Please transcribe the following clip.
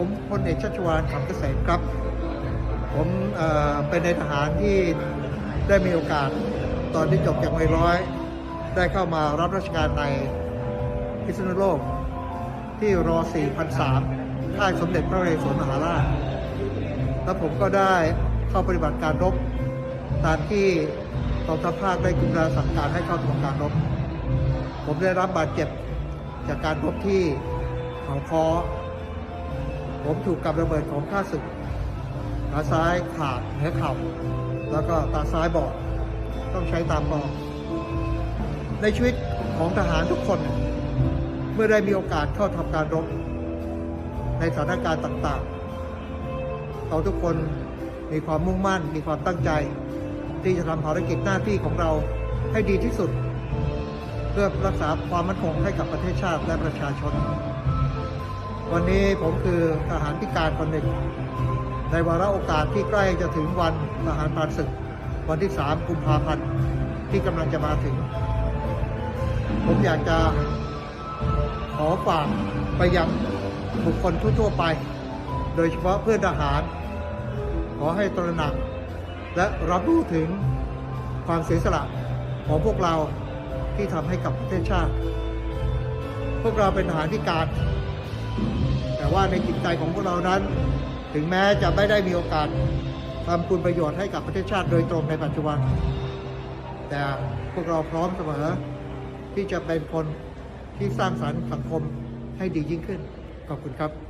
ผมพลเอกชัชวานคำเกษมครับ ผมเเป็นในทหารที่ได้มีโอกาสตอนที่จบจากมวยร้อย ได้เข้ามารับราชการในพิษณุโลก ที่รอ4,003ค่ายสมเด็จพระนเรศวรมหาราช แล้วผมก็ได้เข้าปฏิบัติการรบตามที่กองทัพภาคได้กุมราสั่งการให้เข้าทำการรบ ผมได้รับบาดเจ็บจากการรบที่เขาคอ ผมถูกกับระเบิดของข้าศึกขาซ้ายขาดเหนือเข่าแล้วก็ตาซ้ายบอดต้องใช้ตามบอดในชีวิตของทหารทุกคน เมื่อได้มีโอกาสเข้าทำการรบ ในสถานการณ์ต่างๆเราทุกคนมีความมุ่งมั่น มีความตั้งใจ ที่จะทำภารกิจหน้าที่ของเราให้ดีที่สุด เพื่อรักษาความมั่นคงให้กับประเทศชาติและประชาชน วันนี้ผมคือทหารพิการคนหนึ่ง ในวาระโอกาสที่ใกล้จะถึงวันทหารผ่านศึก วันที่ 3 กุมภาพันธ์ที่กำลังจะมาถึง ผมอยากจะขอฝากไปยังบุคคลทั่วๆไป โดยเฉพาะเพื่อนทหาร ขอให้ตระหนัก และรับรู้ถึงความเสียสละของพวกเราที่ทำให้กับประเทศชาติ พวกเราเป็นทหารพิการ แต่ว่าในจิตใจของพวกเรานั้น ถึงแม้จะไม่ได้มีโอกาสทำคุณประโยชน์ให้กับประเทศชาติโดยตรงในปัจจุบัน แต่พวกเราพร้อมเสมอที่จะเป็นคนที่สร้างสรรค์สังคมให้ดียิ่งขึ้น ขอบคุณครับ